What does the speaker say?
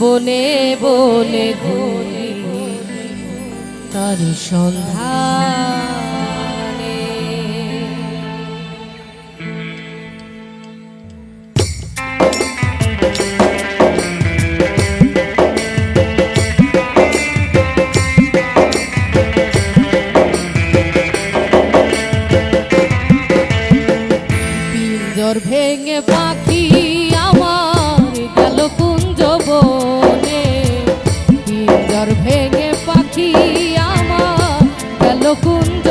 বনে বনে ঘুরি তার সন্ধানে। পিঞ্জর ভেঙে পাখি আমার গেল বনে পিঞ্জর পাখি আমার কুঞ্জ